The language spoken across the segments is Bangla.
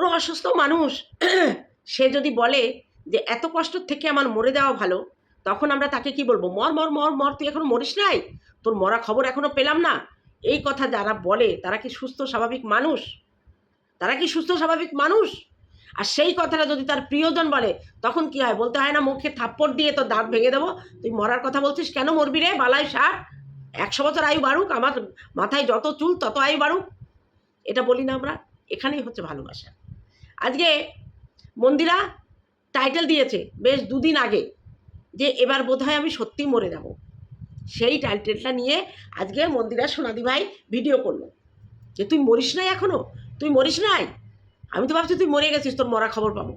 কোনো অসুস্থ মানুষ, সে যদি বলে যে, এত কষ্ট থেকে আমার মরে দেওয়া ভালো তখন আমরা তাকে কি বলব? মর মর মর মর, তুই এখনও মরিস নাই? তোর মরা খবর এখনও পেলাম না? এই কথা যারা বলে, তারা কি সুস্থ, স্বাভাবিক মানুষ? তারা কি সুস্থ, স্বাভাবিক মানুষ? আর সেই কথাটা যদি তার প্রিয়জন বলে, তখন কি হয়? বলতে হয় না, মুখে থাপ্পড় দিয়ে তোর দাঁত ভেঙে দেবো। তুই মরার কথা বলছিস কেন মরবি রে? বালাই ষাট একশো বছর আয়ু বাড়ুক, আমার মাথায় যত চুল তত আয়ু বাড়ুক। এটা বলি না আমরা। এখানেই হচ্ছে ভালোবাসা। আজকে মন্দিরা টাইটেল দিয়েছে বেশ দুদিন আগে যে এবার বোধহয় আমি সত্যি মরে যাব। সেই টাইটেলটা নিয়ে আজকে মন্দিরা সোনাদি ভাই ভিডিও করল। যে তুই মরিস নাই এখনও? তুই মরিস নাই? আমি তো ভাবছি তুই মরে গেছিস, তোর মরা খবর পাবো।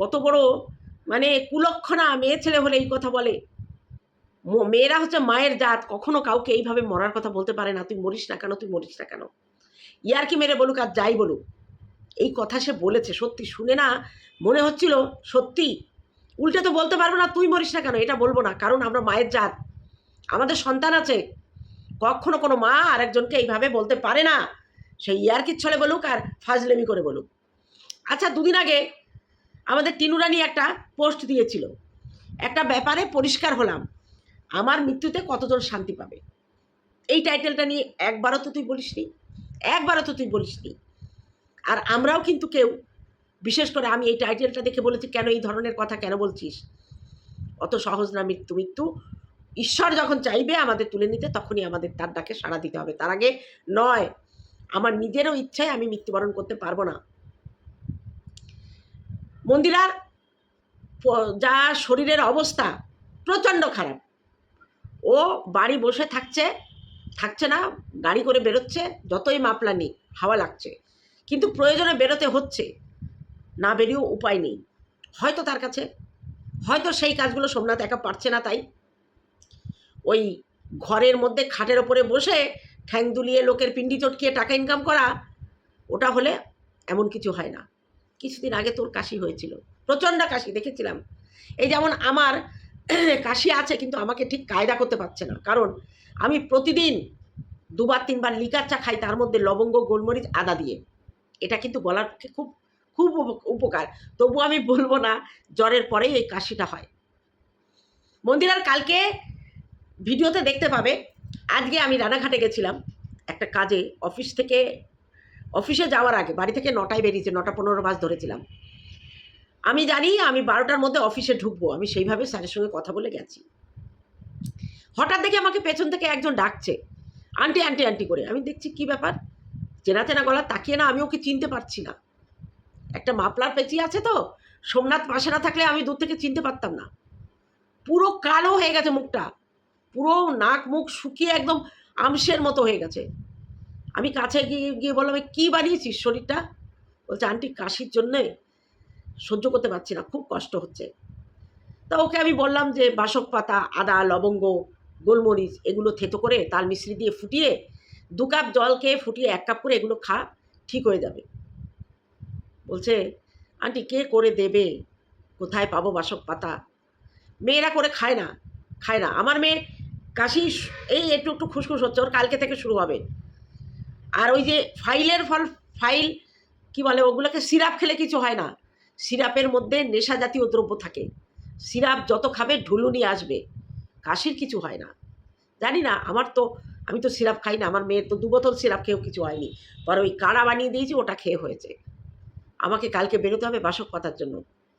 কত বড় মানে কুলক্ষণা, মেয়ে ছেলে হলে এই কথা বলে। মেয়েরা হচ্ছে মায়ের জাত, কখনো কাউকে এইভাবে মরার কথা বলতে পারে না। তুই মরিস না কেন? তুই মরিস না কেন? ইয়ার কি মেরে বলুক আর যাই বলুক। এই কথা সে বলেছে, সত্যি শুনে না মনে হচ্ছিল সত্যি। উল্টে তো বলতে পারব না তুই মরিস না কেন, এটা বলব না, কারণ আমরা মায়ের জাত। আমাদের সন্তান আছে। কখনো কোনো মা আরেকজনকে এইভাবে বলতে পারে না। সেই ইয়ারকির ছলে বলুক আর ফাজলেমি করে বলুক। আচ্ছা দুদিন আগে আমাদের টিনুরানি একটা পোস্ট দিয়েছিল। একটা ব্যাপারে পরিষ্কার হলাম, আমার মৃত্যুতে কতজন শান্তি পাবে? এই টাইটেলটা নিয়ে একবারও তো তুই বলিসনি, একবারও তো তুই বলিসনি। আর আমরাও কিন্তু কেউ, বিশেষ করে আমি এই টাইটেলটা দেখে বলেছি, কেন এই ধরনের কথা কেন বলছিস? অত সহজ না মৃত্যু মৃত্যু। ঈশ্বর যখন চাইবে আমাদের তুলে নিতে, তখনই আমাদের তার ডাকে সাড়া দিতে হবে। তার আগে নয়, আমার নিজেরও ইচ্ছায় আমি মৃত্যুবরণ করতে পারব না। মন্দিরার যা শরীরের অবস্থা প্রচণ্ড খারাপ। ও বাড়ি বসে থাকছে থাকছে না, গাড়ি করে বেরোচ্ছে, যতই মাপলা নেই হাওয়া লাগছে। কিন্তু প্রয়োজনে বেরোতে হচ্ছে। না বেরিয়েও উপায় নেই। হয়তো তার কাছে, হয়তো সেই কাজগুলো সোমনাথ একা পারছে না তাই। ওই ঘরের মধ্যে খাটের ওপরে বসে ঠ্যাং দুলিয়ে লোকের পিন্ডি চটকিয়ে টাকা ইনকাম করা, ওটা হলে এমন কিছু হয় না। কিছুদিন আগে তোর কাশি হয়েছিল। প্রচণ্ড কাশি, দেখেছিলাম। এই যেমন আমার কাশি আছে, কিন্তু আমাকে ঠিক কায়দা করতে পারছে না। কারণ আমি প্রতিদিন দুবার, তিনবার লিকার চা খাই, তার মধ্যে লবঙ্গ, গোলমরিচ, আদা দিয়ে। এটা কিন্তু গলার পক্ষে খুব খুব উপ- উপকার। তবু আমি বলব না, জ্বরের পরেই এই কাশিটা হয়। মন্দিরার কালকে ভিডিওতে দেখতে পাবে, আজকে আমি রানাঘাটে গেছিলাম, একটা কাজে, অফিস থেকে, অফিসে যাওয়ার আগে, বাড়ি থেকে নটায় বেরিয়েছে, নটা পনেরো বাস ধরেছিলাম। আমি জানি, আমি বারোটার মধ্যে অফিসে ঢুকবো, আমি সেইভাবে স্যারের সঙ্গে কথা বলে গেছি। হঠাৎ দেখে আমাকে পেছন থেকে একজন ডাকছে, আন্টি আন্টি আন্টি করে। আমি দেখছি কি ব্যাপার? চেনা চেনা গলা তাকিয়ে না আমি ওকে চিনতে পারছি না। একটা মাপলার পেঁচিয়ে আছে তো, সোমনাথ পাশে না থাকলে আমি দূর থেকে চিনতে পারতাম না। পুরো কালো হয়ে গেছে মুখটা। পুরো নাক মুখ শুকিয়ে একদম আমসের মতো হয়ে গেছে। আমি কাছে গিয়ে গিয়ে বললাম, "এ, কী বানিয়েছিস শরীরটা? বলছে, আন্টি, কাশির জন্যে সহ্য করতে পারছি না, খুব কষ্ট হচ্ছে। তা ওকে আমি বললাম যে, বাসক পাতা, আদা, লবঙ্গ, গোলমরিচ, এগুলো থেতো করে তাল মিশ্রি দিয়ে ফুটিয়ে দু কাপ জল খেয়ে ফুটিয়ে এক কাপ করে এগুলো খা, ঠিক হয়ে যাবে। বলছে, আন্টি, কে করে দেবে? কোথায় পাবো বাসক পাতা? মেয়েরা করে খায় না খায় না। আমার মেয়ে কাশি এই একটু একটু খুসখুস হচ্ছে, ওর কালকে থেকে শুরু হবে। আর ওই যে ফাইলের ফল, ফাইল, কি বলে ওগুলোকে, সিরাপ খেলে কিছু হয় না। সিরাপের মধ্যে নেশা জাতীয় দ্রব্য থাকে। সিরাপ যত খাবে, ঢুলুনি আসবে। কাশির কিছু হয় না। জানি না, আমার তো আমি তো সিরাপ খাই না, আমার মেয়ের তো দু বোতল সিরাপ খেয়েও কিছু হয়নি। পরে ওই কাড়া বানিয়ে দিয়েছি, ওটা খেয়ে হয়েছে। আমাকে কালকে বেরোতে হবে বাসক পাতার জন্য।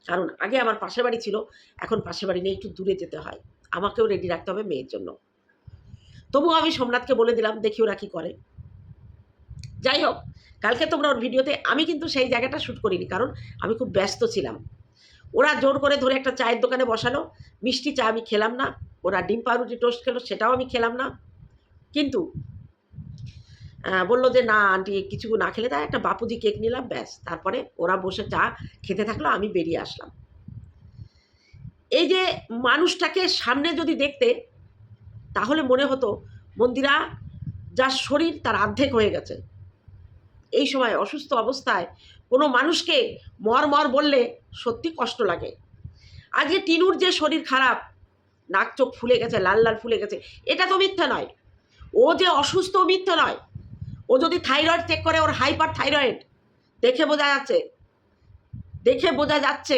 কারণ আগে আমার পাশের বাড়ি ছিল, এখন পাশের বাড়ি নিয়ে একটু দূরে যেতে হয়। আমাকেও রেডি রাখতে হবে মেয়ের জন্য। তবুও আমি সোমনাথকে বলে দিলাম, দেখি ওরা কী করে। যাই হোক, কালকে তোমরা ওর ভিডিওতে, আমি কিন্তু সেই জায়গাটা শ্যুট করিনি, কারণ আমি খুব ব্যস্ত ছিলাম। ওরা জোর করে ধরে একটা চায়ের দোকানে বসালো, মিষ্টি চা আমি খেলাম না, ওরা ডিম পাউরুটি টোস্ট খেলো, সেটাও আমি খেলাম না। কিন্তু বলল যে, না, আন্টি কিছু না খেলে তাই একটা বাপুজি কেক নিলাম, ব্যাস। তারপরে ওরা বসে চা খেতে থাকল, আমি বেরিয়ে আসলাম। এই যে মানুষটাকে সামনে যদি দেখতে, তাহলে মনে হতো, মন্দিরা, যার শরীর তার আর্ধেক হয়ে গেছে। এই সময় অসুস্থ অবস্থায় কোনো মানুষকে মর মর বললে সত্যি কষ্ট লাগে। আজকে টিনুর যে শরীর খারাপ, নাক চোখ ফুলে গেছে, লাল লাল ফুলে গেছে, এটা তো মিথ্যা নয়। ও যে অসুস্থ মিথ্যা নয়। ও যদি থাইরয়েড চেক করে, ওর হাইপার থাইরয়েড, দেখে বোঝা যাচ্ছে। দেখে বোঝা যাচ্ছে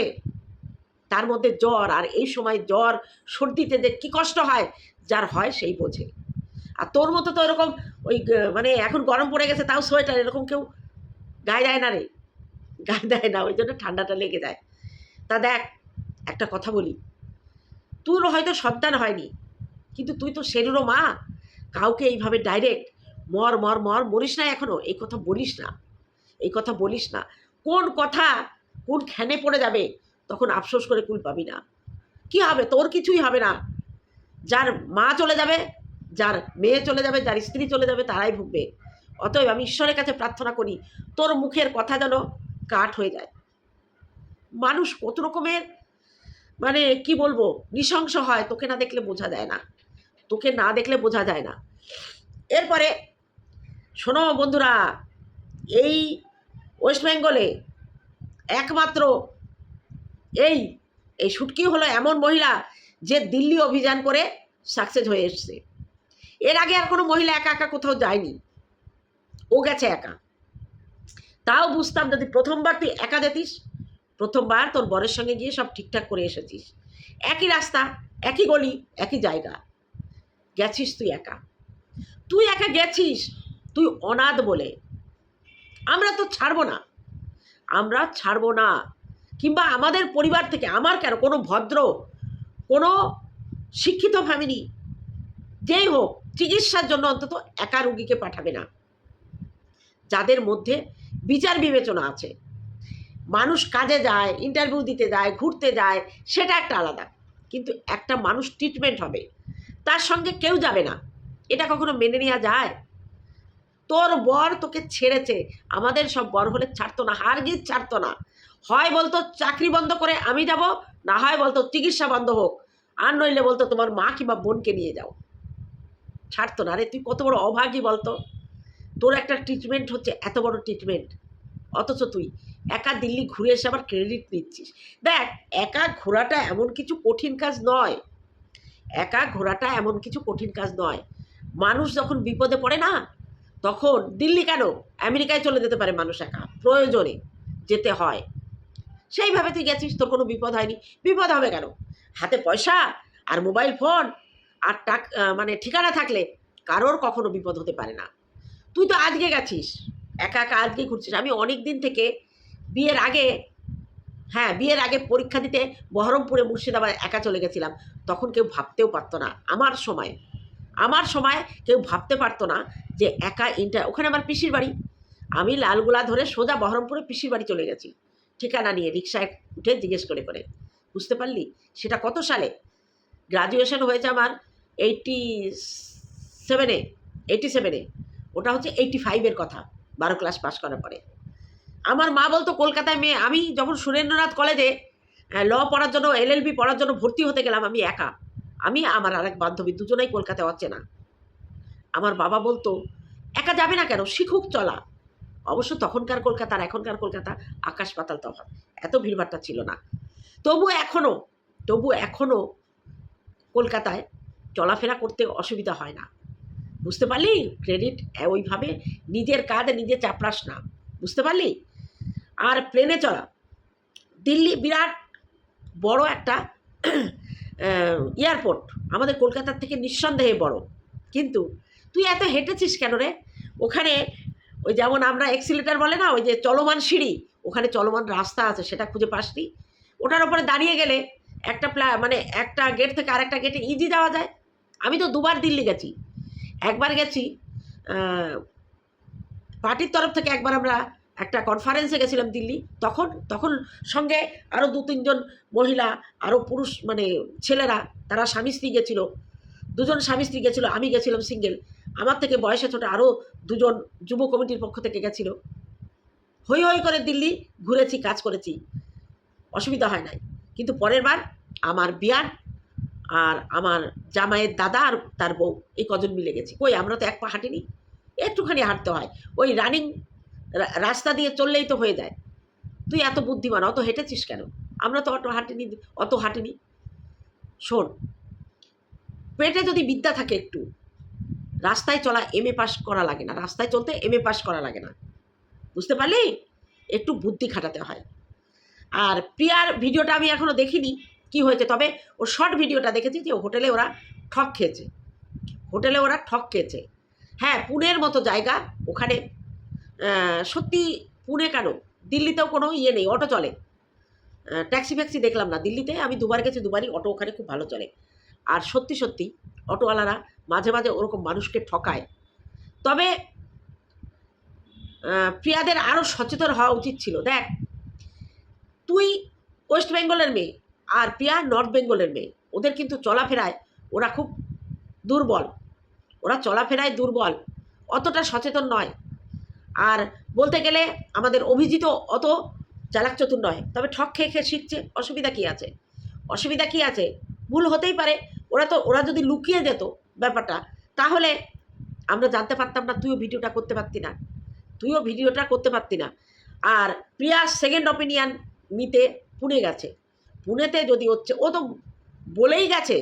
তার মধ্যে জ্বর, আর এই সময় জ্বর সর্দিতে যে কী কষ্ট হয়, যার হয় সেই বোঝে। আর তোর মতো তো এরকম ওই মানে এখন গরম পড়ে গেছে, তাও সোয়েটার এরকম কেউ গায়ে দেয় না রে। গায়ে দেয় না, ওই জন্য ঠান্ডাটা লেগে যায়। তা দেখ, একটা কথা বলি। তোর হয়তো সন্তান হয়নি, কিন্তু তুই তো সেরুরও মা। কাউকে এইভাবে ডাইরেক্ট মর মর মর মরিস না এখনও, এই কথা বলিস না। এই কথা বলিস না। কোন কথা কোন খ্যানে পড়ে যাবে, তখন আফসোস করে কুল পাবি না। কি হবে? তোর কিছুই হবে না। যার মা চলে যাবে, যার মেয়ে চলে যাবে, যার স্ত্রী চলে যাবে, তারাই ভুগবে। অতএব আমি ঈশ্বরের কাছে প্রার্থনা করি, তোর মুখের কথা যেন কাঠ হয়ে যায়। মানুষ কত রকমের মানে কি বলব, নৃশংস হয়, তোকে না দেখলে বোঝা যায় না। তোকে না দেখলে বোঝা যায় না। এরপরে, শোনো বন্ধুরা, এই ওয়েস্ট বেঙ্গলে একমাত্র এই এই সুটকি হলো এমন মহিলা যে দিল্লি অভিযান করে সাকসেস হয়ে এসছে। এর আগে আর কোনো মহিলা একা একা কোথাও যায়নি। ও গেছে একা। তাও বুঝতাম যদি প্রথমবার তুই একা যেতিস, প্রথমবার তোর বরের সঙ্গে গিয়ে সব ঠিকঠাক করে এসেছিস। একই রাস্তা, একই গলি, একই জায়গা। গেছিস তুই একা? তুই একা গেছিস? তুই অনাথ বলে। আমরা তো ছাড়বো না। আমরা ছাড়বো না। কিংবা আমাদের পরিবার থেকে আমার কেন? কোনো ভদ্র, কোনো শিক্ষিত ফ্যামিলি যেই হোক, চিকিৎসার জন্য অন্তত একা রুগীকে পাঠাবে না। যাদের মধ্যে বিচার বিবেচনা আছে। মানুষ কাজে যায় ইন্টারভিউ দিতে যায়, ঘুরতে যায়, সেটা একটা আলাদা। কিন্তু একটা মানুষ ট্রিটমেন্ট হবে। তার সঙ্গে কেউ যাবে না। এটা কখনো মেনে নেওয়া যায়? তোর বর তোকে ছেড়েছে। আমাদের সব বর হলে ছাড়তো না হার গিয়ে ছাড়তো না। হয় বলতো, চাকরি বন্ধ করে আমি যাব, না হয় বলতো, চিকিৎসা বন্ধ হোক। আর নইলে বলতো, তোমার মা কিংবা বোনকে নিয়ে যাও। ছাড়তো না রে, তুই কত বড় অভাগী বলতো। তোর একটা ট্রিটমেন্ট হচ্ছে, এত বড় ট্রিটমেন্ট অথচ তুই একা দিল্লি ঘুরে এসে আবার ক্রেডিট নিচ্ছিস। দেখ, একা ঘোরাটা এমন কিছু কঠিন কাজ নয়। একা ঘোরাটা এমন কিছু কঠিন কাজ নয়। মানুষ যখন বিপদে পড়ে না, তখন দিল্লি কেন? আমেরিকায় চলে যেতে পারে মানুষ একা। প্রয়োজনে যেতে হয়। সেইভাবে তুই গেছিস, তোর কোনো বিপদ হয়নি। বিপদ হবে কেন? হাতে পয়সা আর মোবাইল ফোন আর টাক মানে ঠিকানা থাকলে কারোর কখনো বিপদ হতে পারে না। তুই তো আজকে গেছিস, একা একা আজকে ঘুরছিস। আমি অনেক দিন থেকে বিয়ের আগে হ্যাঁ বিয়ের আগে পরীক্ষা দিতে বহরমপুরে মুর্শিদাবাদ একা চলে গেছিলাম। তখন কেউ ভাবতেও পারতো না। আমার সময় আমার সময় কেউ ভাবতে পারতো না যে একা ইন্টার ওখানে আমার পিসির বাড়ি। আমি লালগোলা ধরে সোজা বহরমপুরে পিসির বাড়ি চলে গেছি। ঠিকানা নিয়ে রিক্সায় উঠে জিজ্ঞেস করে করে। বুঝতে পারলি? সেটা কত সালে? গ্রাজুয়েশন হয়েছে আমার এইটটি সেভেনে এইটটি সেভেনে ওটা হচ্ছে এইটটি ফাইভের কথা। বারো ক্লাস পাস করার পরে। আমার মা বলতো, কলকাতায় মেয়ে, আমি যখন সুরেন্দ্রনাথ কলেজে ল পড়ার জন্য এলএলবি পড়ার জন্য ভর্তি হতে গেলাম, আমি একা। আমি, আমার আরেক বান্ধবী দুজনেই কলকাতায় অচেনা। আমার বাবা বলতো, একা যাবে না কেন? শিখুক, চলা। অবশ্য তখনকার কলকাতা আর এখনকার কলকাতা আকাশ পাতাল তফাৎ। এত ভিড়ভাট্টা ছিল না। তবু এখনও তবু এখনও কলকাতায় চলাফেরা করতে অসুবিধা হয় না। বুঝতে পারলি? ক্রেডিট ওইভাবে নিজের কাজ নিজে চাপড়াস না। বুঝতে পারলি? আর প্লেনে চলা দিল্লি বিরাট বড় একটা এয়ারপোর্ট। আমাদের কলকাতার থেকে নিঃসন্দেহে বড়। কিন্তু তুই এত হেঁটেছিস কেন রে? ওখানে ওই যেমন আমরা এক্সিলেটার বলে না, ওই যে চলমান সিঁড়ি, ওখানে চলমান রাস্তা আছে, সেটা খুঁজে পাসনি। ওটার ওপরে দাঁড়িয়ে গেলে একটা প্লা মানে একটা গেট থেকে আরেকটা গেটে ইজি যাওয়া যায়। আমি তো দুবার দিল্লি গেছি। একবার গেছি পার্টির তরফ থেকে একবার আমরা একটা কনফারেন্সে গেছিলাম দিল্লি, তখন তখন সঙ্গে আরও দু তিনজন মহিলা আরও পুরুষ মানে ছেলেরা, তারা স্বামী স্ত্রী গেছিল। দুজন স্বামী স্ত্রী গেছিল, আমি গেছিলাম সিঙ্গেল আমার থেকে বয়সে ছোট আরও দুজন যুব কমিটির পক্ষ থেকে গেছিল। হই হই করে দিল্লি ঘুরেছি, কাজ করেছি। অসুবিধা হয় নাই। কিন্তু পরের বার আমার বিয়ার আর আমার জামাইয়ের দাদা আর তার বউ, এই কজন মিলে গেছি। কই, আমরা তো এক পা হাঁটিনি? একটুখানি হাঁটতে হয়। ওই রানিং রাস্তা দিয়ে চললেই তো হয়ে যায়। তুই এত বুদ্ধিমান, অত হেঁটেছিস কেন? আমরা তো অত হাঁটিনি অত হাঁটিনি। শোন, পেটে যদি বিদ্যা থাকে একটু, রাস্তায় চলা এম এ পাস করা লাগে না, রাস্তায় চলতে এম এ পাস করা লাগে না। বুঝতে পারলি? একটু বুদ্ধি খাটাতে হয়। আর প্রিয়ার ভিডিওটা আমি এখনও দেখিনি কি হয়েছে, তবে ওর শর্ট ভিডিওটা দেখেছি যে হোটেলে ওরা ঠক খেয়েছে। হোটেলে ওরা ঠক খেয়েছে। হ্যাঁ পুনের মতো জায়গা, ওখানে সত্যি পুনে কেন? দিল্লিতেও কোনো ইয়ে নেই, অটো চলে। ট্যাক্সি ফ্যাক্সি দেখলাম না, দিল্লিতে আমি দুবার গেছি, দুবারই অটো ওখানে খুব ভালো চলে। আর সত্যি সত্যি অটোওয়ালারা মাঝে মাঝে ওরকম মানুষকে ঠকায়। তবে প্রিয়াদের আরও সচেতন হওয়া উচিত ছিল। দেখ, তুই ওয়েস্ট বেঙ্গলের মেয়ে আর প্রিয়া নর্থ বেঙ্গলের মেয়ে। ওদের কিন্তু চলাফেরায় ওরা খুব দুর্বল। ওরা চলাফেরায় দুর্বল। অতটা সচেতন নয়। আর বলতে গেলে আমাদের অভিজিৎ অত চালাক চতুর নয়, তবে ঠক খেয়ে খেয়ে শিখছে, অসুবিধা কী আছে? অসুবিধা কী আছে? ভুল হতেই পারে, ওরা তো, ওরা যদি লুকিয়ে যেত ব্যাপারটা, তাহলে আমরা জানতে পারতাম না তুইও ভিডিওটা করতে পারতি না, তুইও ভিডিওটা করতে পারতি না। আর প্রিয়া সেকেন্ড অপিনিয়ন নিতে পুনে গেছে। পুনেতে যদি হচ্ছে, ও তো বলেই গেছে,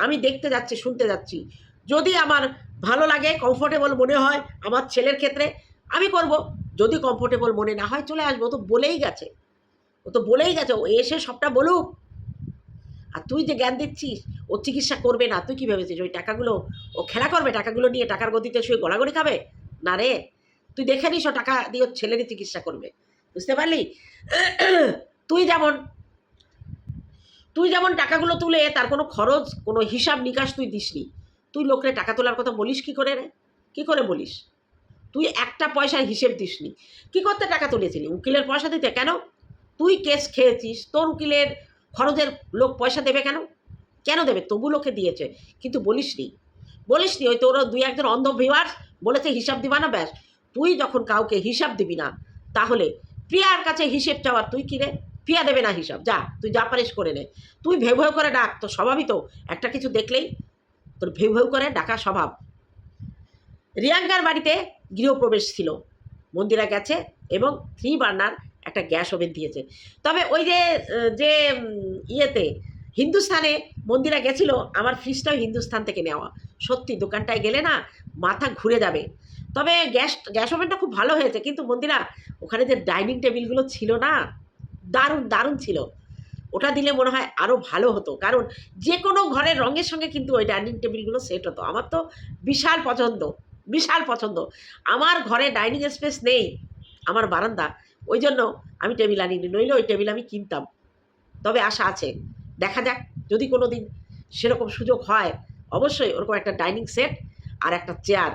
আমি দেখতে যাচ্ছি, শুনতে যাচ্ছি। যদি আমার ভালো লাগে কমফোর্টেবল মনে হয় আমার ছেলের ক্ষেত্রে আমি করব। যদি কমফোর্টেবল মনে না হয় চলে আসব। তো বলেই গেছে। ও তো বলেই গেছে। ও এসে সবটা বলুক। আর তুই যে জ্ঞান দিচ্ছিস ও চিকিৎসা করবে না। তুই কী ভেবেছিস? ওই টাকাগুলো, ও খেলা করবে টাকাগুলো নিয়ে টাকার গতিতে শুয়ে গড়াগড়ি খাবে? না রে। তুই দেখে নিস ও টাকা দিয়ে ওর ছেলেরই চিকিৎসা করবে। বুঝতে পারলি? তুই যেমন তুই যেমন টাকাগুলো তুলে তার কোনো খরচ, কোনো হিসাব নিকাশ তুই দিসনি, তুই লোকরে টাকা তোলার কথা বলিস কি করে রে? কী করে বলিস? তুই একটা পয়সার হিসেব দিসনি। কি করতে টাকা তুলেছিলি? উকিলের পয়সা দিতে কেন? তুই কেস খেয়েছিস, তোর উকিলের খরচের লোক পয়সা দেবে কেন? কেন দেবে? তবু লোকে দিয়েছে। কিন্তু বলিসনি বলিসনি, ওই তোর দুই একজন অন্ধ ভিউয়ার্স বলেছে হিসাব দিবা না ব্যাস। তুই যখন কাউকে হিসাব দিবি না, তাহলে প্রিয়ার কাছে হিসেব চাওয়ার তুই কি রে? প্রিয়া দেবে না হিসাব। যা, তুই যা পারিস করে নে। তুই ভেউ ভেউ করে ডাক, তোর স্বভাবই তো একটা কিছু দেখলেই তোর ভেউ ভেউ করে ডাকা স্বভাব। রিয়াঙ্কার বাড়িতে গৃহপ্রবেশ ছিল। মন্দিরা গেছে এবং থ্রি বার্নার একটা গ্যাস ওভেন দিয়েছে। তবে ওই যে যে ইয়েতে হিন্দুস্থানে মন্দিরা গেছিল, আমার ফ্রিজটাও হিন্দুস্থান থেকে নেওয়া। সত্যি, দোকানটায় গেলে না মাথা ঘুরে যাবে। তবে গ্যাস গ্যাস ওভেনটা খুব ভালো হয়েছে, কিন্তু মন্দিরা, ওখানে যে ডাইনিং টেবিলগুলো ছিল না, দারুণ দারুণ ছিল। ওটা দিলে মনে হয় আরও ভালো হতো। কারণ যে কোনো ঘরের রঙের সঙ্গে কিন্তু ওই ডাইনিং টেবিলগুলো সেট হতো। আমার তো বিশাল পছন্দ। বিশাল পছন্দ। আমার ঘরে ডাইনিং স্পেস নেই, আমার বারান্দা। ওই জন্য আমি টেবিল আনিনি, নইলে ওই টেবিল আমি কিনতাম। তবে আশা আছে। দেখা যাক, যদি কোনো দিন সেরকম সুযোগ হয়, অবশ্যই ওরকম একটা ডাইনিং সেট আর একটা চেয়ার।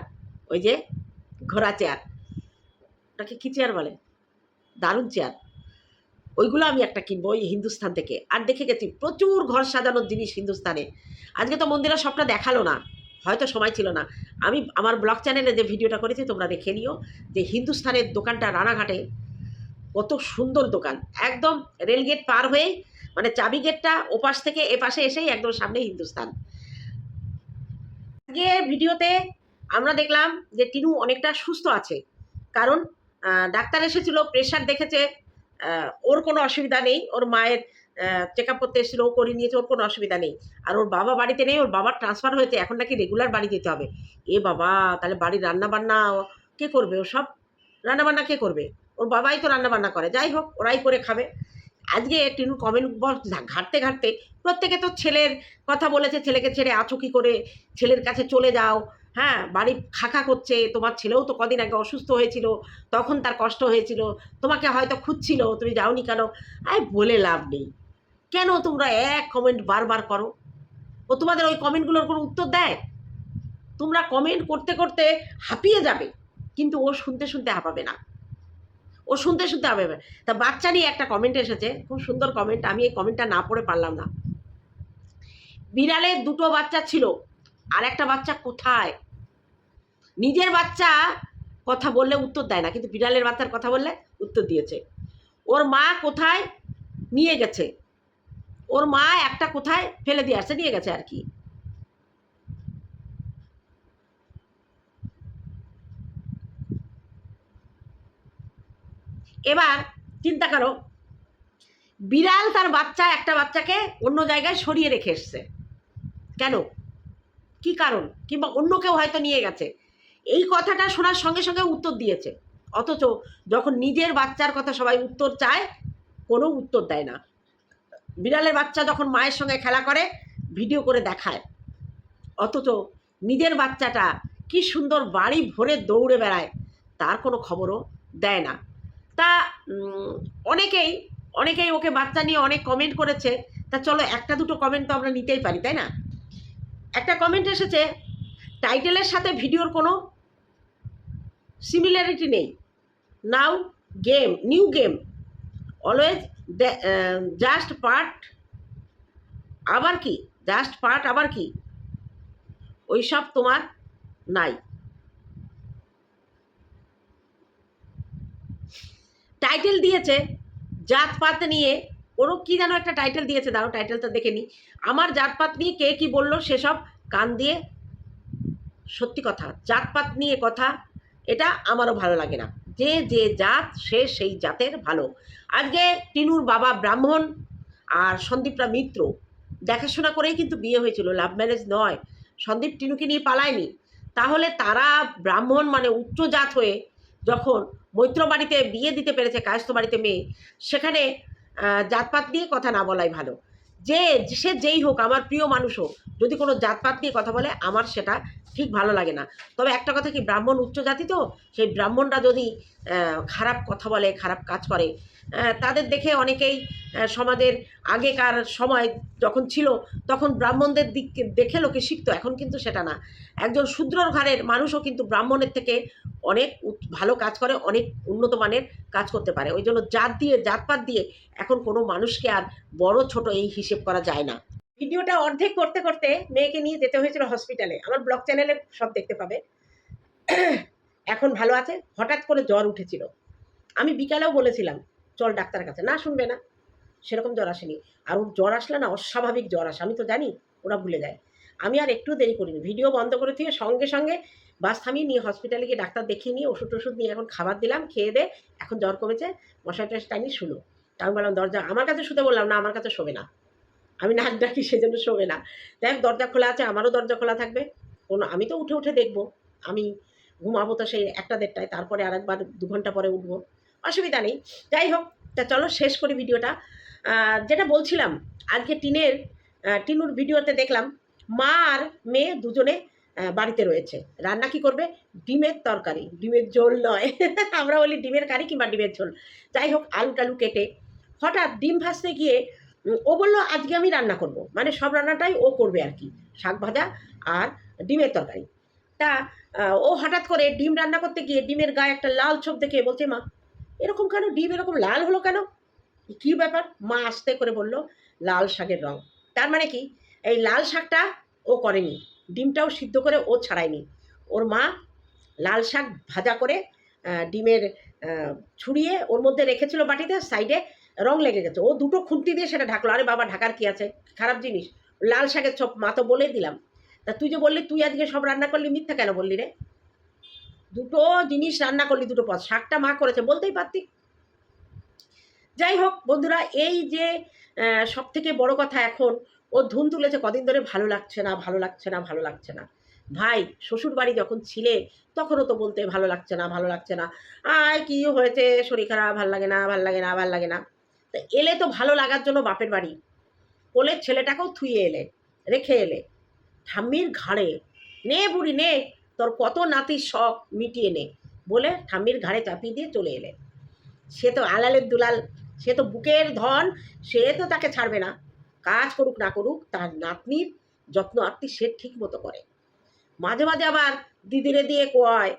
ওই যে ঘোড়া চেয়ার। ওটাকে কী চেয়ার বলে? দারুণ চেয়ার। ওইগুলো আমি একটা কিনবো ওই হিন্দুস্থান থেকে। আর দেখে গেছি, প্রচুর ঘর সাজানোর জিনিস হিন্দুস্তানে আজকে তো মন্দিরা সবটা দেখাল না। হয়তো সময় ছিল না। আমি আমার ব্লগ চ্যানেলে যে ভিডিওটা করেছি, তোমরা দেখে নিও যে হিন্দুস্থানের দোকানটা রানাঘাটে। কত সুন্দর দোকান। একদম রেলগেট পার হয়ে মানে চাবি গেটটা ওপাশ থেকে এপাশে এসেই একদম সামনে হিন্দুস্থান। আজকে ভিডিওতে আমরা দেখলাম যে টিনু অনেকটা সুস্থ আছে। কারণ ডাক্তার এসেছিল প্রেশার দেখেছে ওর কোনো অসুবিধা নেই। ওর মায়ের চেক আপ করতে এসেছিল, ও করে নিয়েছে, ওর কোনো অসুবিধা নেই। আর ওর বাবা বাড়িতে নেই, ওর বাবার ট্রান্সফার হয়েছে, এখন নাকি রেগুলার বাড়ি যেতে হবে। এ বাবা, তাহলে বাড়ির রান্না বান্না কে করবে? ও সব রান্নাবান্না কে করবে? ওর বাবাই তো রান্নাবান্না করে, যাই হোক, ওরাই করে খাবে। আজকে টিনু কমেন্ট বক্স ঘাটতে ঘাটতে, প্রত্যেকে তো ছেলের কথা বলেছে, ছেলেকে ছেড়ে আছো কি করে? ছেলের কাছে চলে যাও। হ্যাঁ বাড়ি খাখা করছে, তোমার ছেলেও তো কদিন আগে অসুস্থ হয়েছিল, তখন তার কষ্ট হয়েছিল, তোমাকে হয়তো খুঁজছিল, তুমি যাওনি কেন? আই বলে লাভ নেই। কেন তোমরা এক কমেন্ট বারবার করো? ও তোমাদের ওই কমেন্টগুলোর কোনো উত্তর দেয়? তোমরা কমেন্ট করতে করতে হাঁপিয়ে যাবে, কিন্তু ও শুনতে শুনতে হাঁপাবে না। ও শুনতে শুনতে হাঁপাবে। না। তা বাচ্চা নিয়ে একটা কমেন্ট এসেছে, খুব সুন্দর কমেন্ট আমি এই কমেন্টটা না পড়ে পারলাম না। বিড়ালের দুটো বাচ্চা ছিল, আর একটা বাচ্চা কোথায়? নিজের বাচ্চা কথা বললে উত্তর দেয় না, কিন্তু বিড়ালের বাচ্চার কথা বললে উত্তর দিয়েছে। ওর মা কোথায়? নিয়ে গেছে। ওর মা একটা কোথায় ফেলে দিয়ে আসছে, নিয়ে গেছে আর কি। এবার চিন্তা করো, বিড়াল তার বাচ্চা, একটা বাচ্চাকে অন্য জায়গায় সরিয়ে রেখে এসছে। কেন? কি কারণ? কিংবা অন্য কেউ হয়তো নিয়ে গেছে। এই কথাটা শোনার সঙ্গে সঙ্গে উত্তর দিয়েছে। অথচ যখন নিজের বাচ্চার কথা সবাই উত্তর চায়, কোনো উত্তর দেয় না। বিড়ালের বাচ্চা যখন মায়ের সঙ্গে খেলা করে ভিডিও করে দেখায়। অথচ নিজের বাচ্চাটা কি সুন্দর বাড়ি ভরে দৌড়ে বেড়ায়, তার কোনো খবরও দেয় না। তা অনেকেই অনেকেই ওকে বাচ্চা নিয়ে অনেক কমেন্ট করেছে। তা চলো, একটা দুটো কমেন্ট তো আমরা নিতেই পারি, তাই না? একটা কমেন্ট এসেছে টাইটেলের সাথে ভিডিওর কোনো সিমিলারিটি নেই। Now game new game always just part আবার কি? জাস্ট পার্ট আবার কি? ওইসব তোমার নাই। টাইটেল দিয়েছে জাতপাত নিয়ে। ওরও কি যেন একটা টাইটেল দিয়েছে, দাও টাইটেলটা দেখে নি। আমার জাতপাত নিয়ে কে কি বলল, সেসব কান দিয়ে সত্যি কথা জাতপাত নিয়ে কথা, এটা আমারও ভালো লাগে না। যে যে জাত, সে সেই জাতের ভালো। আজকে টিনুর বাবা ব্রাহ্মণ আর সন্দীপরা মিত্র। দেখাশোনা করেই কিন্তু বিয়ে হয়েছিল লাভ ম্যারেজ নয়। সন্দীপ টিনুকে নিয়ে পালায়নি। তাহলে তারা ব্রাহ্মণ মানে উচ্চ জাত হয়ে যখন মৈত্র বাড়িতে বিয়ে দিতে পেরেছে, কায়স্থ বাড়িতে মেয়ে, সেখানে জাতপাত নিয়ে কথা না বলাই ভালো। যে, সে যেই হোক, আমার প্রিয় মানুষ হোক, যদি কোনো জাতপাত নিয়ে কথা বলে, আমার সেটা ঠিক ভালো লাগে না। তবে একটা কথা কি, ব্রাহ্মণ উচ্চ জাতি তো, সেই ব্রাহ্মণরা যদি খারাপ কথা বলে, খারাপ কাজ করে তাদের দেখে অনেকেই সমাজের আগেকার সময় যখন ছিল, তখন ব্রাহ্মণদের দিক দেখে লোকে শিখতো, এখন কিন্তু সেটা না। একজন শূদ্রর ঘরের মানুষও কিন্তু ব্রাহ্মণের থেকে অনেক ভালো কাজ করে, অনেক উন্নত মানের কাজ করতে পারে। ওই জন্য জাত দিয়ে, জাতপাত দিয়ে এখন কোনো মানুষকে আর বড়, ছোট এই হিসেব করা যায় না। ভিডিওটা অর্ধেক করতে করতে মেয়েকে নিয়ে যেতে হয়েছিল হসপিটালে আমার ব্লগ চ্যানেলে সব দেখতে পাবে। এখন ভালো আছে। হঠাৎ করে জ্বর উঠেছিল। আমি বিকালেও বলেছিলাম চল ডাক্তারের কাছে। না শুনবে না। সেরকম জ্বর আসেনি। আর ওর জ্বর আসলে না, অস্বাভাবিক জ্বর আসে। আমি তো জানি, ওরা ভুলে যায়। আমি আর একটু দেরি করিনি। ভিডিও বন্ধ করে দিয়ে সঙ্গে সঙ্গে বাস থামিয়ে নিয়ে হসপিটালে গিয়ে ডাক্তার দেখিয়ে নিয়ে ওষুধ টষুধ নিয়ে এখন খাবার দিলাম, খেয়ে দে, এখন জ্বর কমেছে মশাই টশাই টাইনি শুলো। তা আমি বললাম, দরজা আমার কাছে শুতে বললাম না, আমার কাছে শোবে না। আমি নাক ডাকি সেজন্য শোবে না। দেখ দরজা খোলা আছে, আমারও দরজা খোলা থাকবে। কোনো, আমি তো উঠে উঠে দেখব। আমি ঘুমাবো তো সেই একটা দেড়টায়, তারপরে আরেকবার দু ঘণ্টা পরে উঠবো। অসুবিধা নেই। যাই হোক, তা চলো শেষ করি ভিডিওটা। যেটা বলছিলাম, আজকে টিনের টিনুর ভিডিওতে দেখলাম, মা আর মেয়ে দুজনে বাড়িতে রয়েছে। রান্না কি করবে? ডিমের তরকারি। ডিমের ঝোল নয়। আমরা বলি ডিমের কারি কিংবা ডিমের ঝোল। যাই হোক আলু টালু কেটে হঠাৎ ডিম ভাজতে গিয়ে ও বলল, আজকে আমি রান্না করব। মানে সব রান্নাটাই ও করবে আর কি। শাক ভাজা আর ডিমের তরকারি। তা ও হঠাৎ করে ডিম রান্না করতে গিয়ে, ডিমের গায়ে একটা লাল ছোপ দেখে বলছে, মা এরকম কেন? ডিম এরকম লাল হলো কেন? কী ব্যাপার? মা আস্তে করে বলল, লাল শাকের রং। তার মানে কি? এই লাল শাকটা ও করেনি। ডিমটাও সিদ্ধ করে ও ছাড়ায়নি। ওর মা লাল শাক ভাজা করে ডিমের ছুরিয়ে ওর মধ্যে রেখেছিল বাটিতে, সাইডে রং লেগে গেছে। ও দুটো খুন্তি দিয়ে সেটা ঢাকলো। আরে বাবা, ঢাকার কি আছে? খারাপ জিনিস। লাল শাকের চপ মা তো বলেই দিলাম। তা তুই যে বললি, তুই আজকে সব রান্না করলি, মিথ্যা কেন বললি রে? দুটো জিনিস রান্না করলি, দুটো পদ। শাকটা মা করেছে, বলতেই পারতি। যাই হোক, বন্ধুরা, এই যে সব থেকে বড় কথা এখন, ও ধুন তুলেছে কদিন ধরে, ভালো লাগছে না, ভালো লাগছে না, ভালো লাগছে না। ভাই শ্বশুর বাড়ি যখন ছিলে, তখনও তো বলতে ভালো লাগছে না, ভালো লাগছে না। আয়, কি হয়েছে? শরীর খারাপ, ভালো লাগে না, ভালো লাগে না, ভালো লাগে না। তা এলে তো ভালো লাগার জন্য বাপের বাড়ি। কোলের ছেলেটাকেও থুয়ে এলে, রেখে এলে। ঠাম্মির ঘাড়ে, নে বুড়ি, নে। তোর কত নাতির শখ মিটিয়ে নে, বলে ঠাম্মির ঘাড়ে চাপিয়ে দিয়ে চলে এলে। সে তো আলালের দুলাল, সে তো বুকের ধন, সে তো তাকে ছাড়বে না। কাজ করুক না করুক, তার নাতনির যত্ন আত্মি সে ঠিক মতো করে। মাঝে মাঝে আবার দিদিরে দিয়ে কয়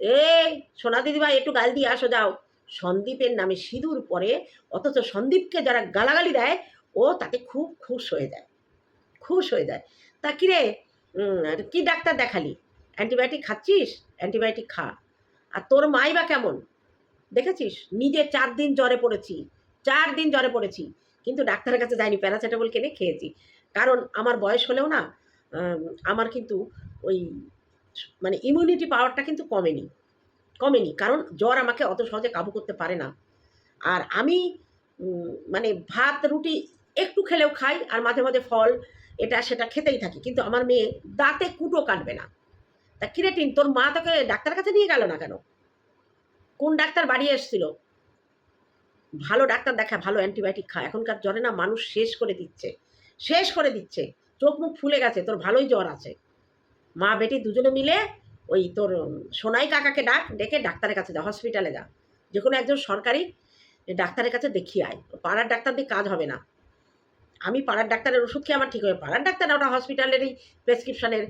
এই সোনা দিদিভাই, একটু গাল দিয়ে আসো যাও। সন্দীপের নামে সিঁদুর পরে, অথচ সন্দীপকে যারা গালাগালি দেয়, ও তাতে খুব খুশ হয়ে যায়। খুশ হয়ে যায়। তা কিরে কি ডাক্তার দেখালি? অ্যান্টিবায়োটিক খাচ্ছিস? অ্যান্টিবায়োটিক খা। আর তোর মাই বা কেমন? দেখেছিস? নিজে চার দিন জ্বরে পড়েছি। চার দিন জ্বরে পড়েছি। কিন্তু ডাক্তারের কাছে যাইনি, প্যারাসিটামল কিনে খেয়েছি। কারণ আমার বয়স হলেও না আমার কিন্তু ওই মানে ইমিউনিটি পাওয়ারটা কিন্তু কমেনি। কমেনি। কারণ জ্বর আমাকে অত সহজে কাবু করতে পারে না। আর আমি মানে ভাত, রুটি একটু খেলেও খাই, আর মাঝে মাঝে ফল, এটা, সেটা খেতেই থাকি। কিন্তু আমার মেয়ে দাঁতে কুটো কাটবে না। তা কিরেটিন তোর মা তোকে ডাক্তার কাছে নিয়ে গেল না কেন? কোন ডাক্তার বাড়ি এসেছিল? ভালো ডাক্তার দেখা, ভালো অ্যান্টিবায়োটিক খা। এখনকার জ্বরে না মানুষ শেষ করে দিচ্ছে, শেষ করে দিচ্ছে। চোখ মুখ ফুলে গেছে, তোর ভালোই জ্বর আছে। মা বেটি দুজনে মিলে ওই তোর সোনাই কাকাকে ডাক, ডেকে ডাক্তারের কাছে যা হসপিটালে যা যে। কোনো একজন সরকারি ডাক্তারের কাছে দেখিয়ে আয়। পাড়ার ডাক্তার দিয়ে কাজ হবে না। আমি পাড়ার ডাক্তারের ওষুধ খেয়ে আমার ঠিক হবে পাড়ার ডাক্তার ওটা হসপিটালেরই প্রেসক্রিপশনের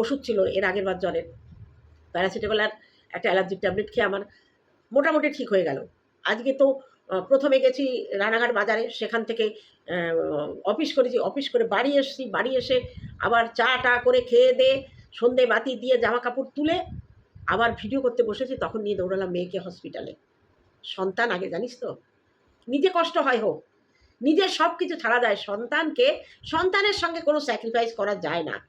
ওষুধ ছিল, এর আগের বার জ্বরের। প্যারাসিটামল আর একটা অ্যালার্জির ট্যাবলেট খেয়ে আমার মোটামুটি ঠিক হয়ে গেল। আজকে তো প্রথমে গেছি রানাঘাট বাজারে, সেখান থেকে অফিস করেছি অফিস করে বাড়ি এসেছি, বাড়ি এসে আবার চা টা করে খেয়ে দে, সন্ধে বাতি দিয়ে জামা কাপড় তুলে আবার ভিডিও করতে বসেছি, তখন নিয়ে দৌড়ালাম মেয়েকে হসপিটালে সন্তান আগে, জানিস তো? নিজে কষ্ট হয় হোক। নিজের সব কিছু ছাড়া যায়, সন্তানকে, সন্তানের সঙ্গে কোনো স্যাক্রিফাইস করা যায় না।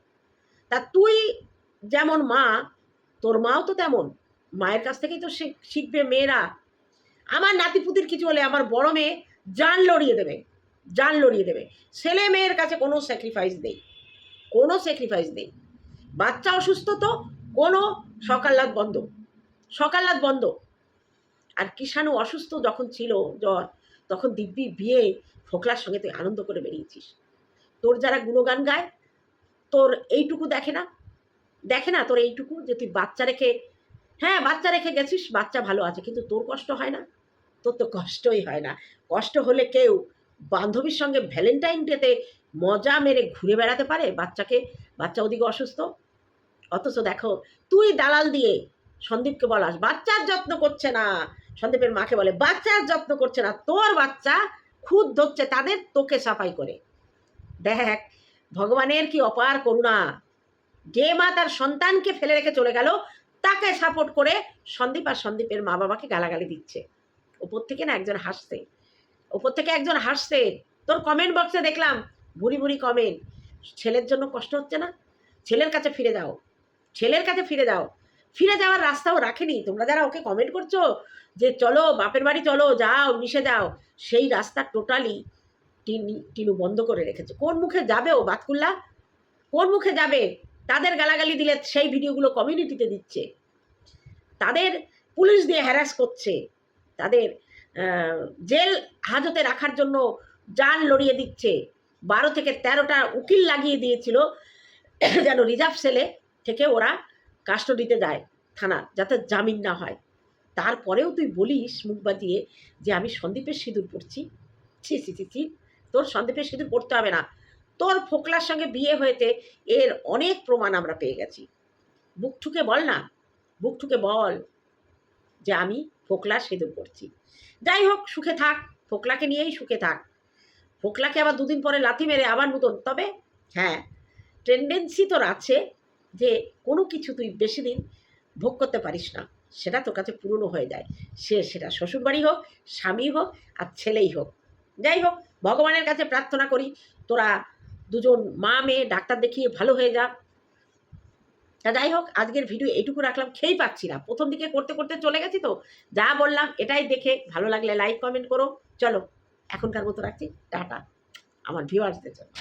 তা তুই যেমন মা, তোর মাও তো তেমন। মায়ের কাছ থেকেই তো শিখ- শিখবে মেয়েরা। আমার নাতিপুতির কিছু হলে আমার বড় মেয়ে জান লড়িয়ে দেবে, জান লড়িয়ে দেবে। ছেলে মেয়ের কাছে কোনো স্যাক্রিফাইস নেই, কোনো স্যাক্রিফাইস নেই। বাচ্চা অসুস্থ তো কোনো সকাল্লাদ বন্ধ সকাল্লাদ বন্ধ। আর কিষাণু অসুস্থ যখন ছিল জ্বর, তখন দিব্যি বিয়ে ফোকলার সঙ্গে তুই আনন্দ করে বেরিয়েছিস। তোর যারা গুণগান গায়, তোর এইটুকু দেখে না? দেখে না তোর এইটুকু? যে তুই বাচ্চা রেখে হ্যাঁ বাচ্চা রেখে গেছিস, বাচ্চা ভালো আছে, কিন্তু তোর কষ্ট হয় না? তোর তো কষ্টই হয় না। কষ্ট হলে কেউ বান্ধবীর সঙ্গে ভ্যালেন্টাইন ডেতে মজা মেরে ঘুরে বেড়াতে পারে বাচ্চাকে? বাচ্চা ওদিকে অসুস্থ? অথচ দেখো, তুই দালাল দিয়ে সন্দীপকে বলাস, বাচ্চার যত্ন করছে না। সন্দীপের মাকে বলে, বাচ্চার যত্ন করছে না। তোর বাচ্চা খুদ ধরছে, তাদের তোকে সাফাই করে। দেখ, ভগবানের কি অপার করুণা। যে মা তার সন্তানকে ফেলে রেখে চলে গেল, তাকে সাপোর্ট করে সন্দীপ আর সন্দীপের মা বাবাকে গালাগালি দিচ্ছে। ওপর থেকে না একজন হাসছে। ওপর থেকে একজন হাসছে। তোর কমেন্ট বক্সে দেখলাম বুড়ি বুড়ি কমেন্ট ছেলের জন্য কষ্ট হচ্ছে না? ছেলের কাছে ফিরে যাও। ছেলের কাছে ফিরে যাও। ফিরে যাওয়ার রাস্তাও রাখেনি। তোমরা যারা ওকে কমেন্ট করছ যে চলো, বাপের বাড়ি চলো, যাও, মিশে যাও, সেই রাস্তা টোটালি টিনু বন্ধ করে রেখেছে। কোন মুখে যাবে ও বাতকুল্লা? কোন মুখে যাবে? তাদের গালাগালি দিলে সেই ভিডিওগুলো কমিউনিটিতে দিচ্ছে। তাদের পুলিশ দিয়ে হ্যারাস করছে। তাদের জেল হাজতে রাখার জন্য জান লড়িয়ে দিচ্ছে। বারো থেকে তেরোটা উকিল লাগিয়ে দিয়েছিল, যেন রিজার্ভ সেলে থেকে ওরা কাস্টডিতে যায় থানা যাতে জামিন না হয়। তারপরেও তুই বলিস মুখ বাজিয়ে যে আমি সন্দীপের সিঁদুর পড়ছি। ছি ছি ছি ছি, তোর সন্দীপের সিঁদুর পড়তে হবে না। তোর ফোকলার সঙ্গে বিয়ে হয়েছে, এর অনেক প্রমাণ আমরা পেয়ে গেছি। বুক ঠুকে বল না বুক ঠুকে বল যে আমি ফোকলা সিঁদুর পড়ছি। যাই হোক, সুখে থাক, ফোকলাকে নিয়েই সুখে থাক। ফোকলাকে আবার দুদিন পরে লাথি মেরে আবার নতুন, তবে হ্যাঁ টেন্ডেন্সি তোর আছে। যে কোনো কিছু তুই বেশি দিন ভোগ করতে পারিস না, সেটা তোর কাছে পুরনো হয়ে যায়। সে সেটা শ্বশুরবাড়ি হোক, স্বামী হোক আর ছেলেই হোক। যাই হোক, ভগবানের কাছে প্রার্থনা করি, তোরা দুজন মা মেয়ে ডাক্তার দেখিয়ে ভালো হয়ে যা। তা যাই হোক, আজকের ভিডিও এইটুকু রাখলাম, খেয়েই পাচ্ছি না। প্রথম দিকে করতে করতে চলে গেছি তো, যা বললাম এটাই দেখে ভালো লাগলে লাইক কমেন্ট করো। চলো, এখনকার মতো রাখছি, টাটা। আমার ভিউয়ার্সদের জন্য।